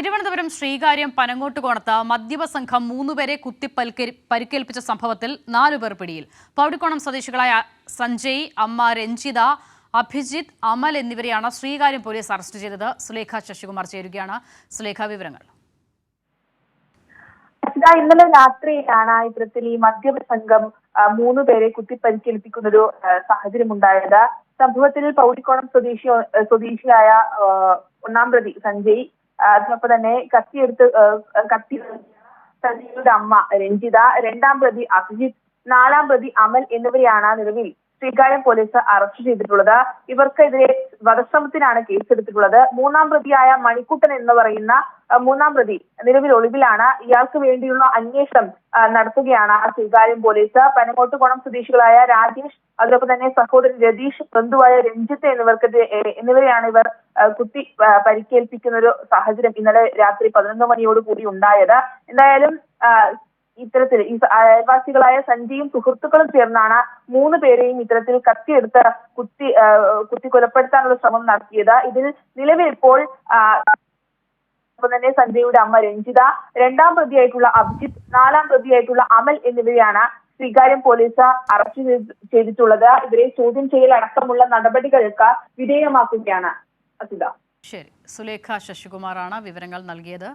തിരുവനന്തപുരം ശ്രീകാര്യം പനങ്ങോട്ടുകോണത്ത് മദ്യപ സംഘം മൂന്നുപേരെ കുത്തി പരിക്കേൽപ്പിച്ച സംഭവത്തിൽ നാലുപേർ പിടിയിൽ. പൗടിക്കോണം സ്വദേശികളായ സഞ്ജയ് അമ്മ രഞ്ജിത അഭിജിത് അമൽ എന്നിവരെയാണ് ശ്രീകാര്യം പോലീസ് അറസ്റ്റ് ചെയ്തത്. സുലേഖ ശശികുമാർ ചേരുകയാണ്. സുലേഖ വിവരങ്ങൾ. ഇന്നലെ രാത്രിയിലാണ് ഇത്തരത്തിൽ ഈ മദ്യപ സംഘം മൂന്നുപേരെ മൂന്ന് പേരെ കുത്തിപ്പരിക്കേൽപ്പിക്കുന്ന ഒരു സാഹചര്യം ഉണ്ടായത് സംഭവത്തിൽ പൗടിക്കോണം സ്വദേശി സ്വദേശിയായ ഒന്നാം പ്രതി സഞ്ജയ് അതിനൊപ്പം തന്നെ കത്തിയെടുത്ത് കത്തി സഞ്ജയുടെ അമ്മ രഞ്ജിത രണ്ടാം പ്രതി അഭിജിത്ത് നാലാം പ്രതി അമൽ എന്നിവരെയാണ് നിലവിൽ ശ്രീകാര്യം പോലീസ് അറസ്റ്റ് ചെയ്തിട്ടുള്ളത്. ഇവർക്കെതിരെ വധശ്രമത്തിനാണ് കേസെടുത്തിട്ടുള്ളത്. മൂന്നാം പ്രതിയായ മണിക്കുട്ടൻ എന്ന് പറയുന്ന മൂന്നാം പ്രതി നിലവിൽ ഒളിവിലാണ്. ഇയാൾക്ക് വേണ്ടിയുള്ള അന്വേഷണം നടത്തുകയാണ് ശ്രീകാര്യം പോലീസ്. പനങ്ങോട്ടുകോണം സ്വദേശികളായ രാജേഷ് അതോടൊപ്പം തന്നെ സഹോദരൻ രതീഷ് ബന്ധുവായ രഞ്ജിത്ത് എന്നിവർക്കെതിരെ എന്നിവരെയാണ് ഇവർ കുത്തി പരിക്കേൽപ്പിക്കുന്ന ഒരു സാഹചര്യം ഇന്നലെ രാത്രി പതിനൊന്ന് മണിയോട് കൂടി ഉണ്ടായത്. എന്തായാലും ഇത്തരത്തിൽ ഈ അയൽവാസികളായ സഞ്ജയും സുഹൃത്തുക്കളും ചേർന്നാണ് മൂന്ന് പേരെയും ഇത്തരത്തിൽ കത്തിയെടുത്ത് കുത്തി കുത്തി കൊലപ്പെടുത്താനുള്ള ശ്രമം നടത്തിയത്. ഇതിൽ നിലവിൽ ഇപ്പോൾ തന്നെ സഞ്ജയുടെ അമ്മ രഞ്ജിത രണ്ടാം പ്രതിയായിട്ടുള്ള അഭിജിത്ത് നാലാം പ്രതിയായിട്ടുള്ള അമൽ എന്നിവരെയാണ് ശ്രീകാര്യം പോലീസ് അറസ്റ്റ് ചെയ്ത് ചെയ്തിട്ടുള്ളത്. ഇവരെ ചോദ്യം ചെയ്യൽ അടക്കമുള്ള നടപടികൾക്ക് വിധേയമാക്കുകയാണ് അസിത ശരി. സുലേഖ ശശികുമാറാണ് വിവരങ്ങൾ നൽകിയത്.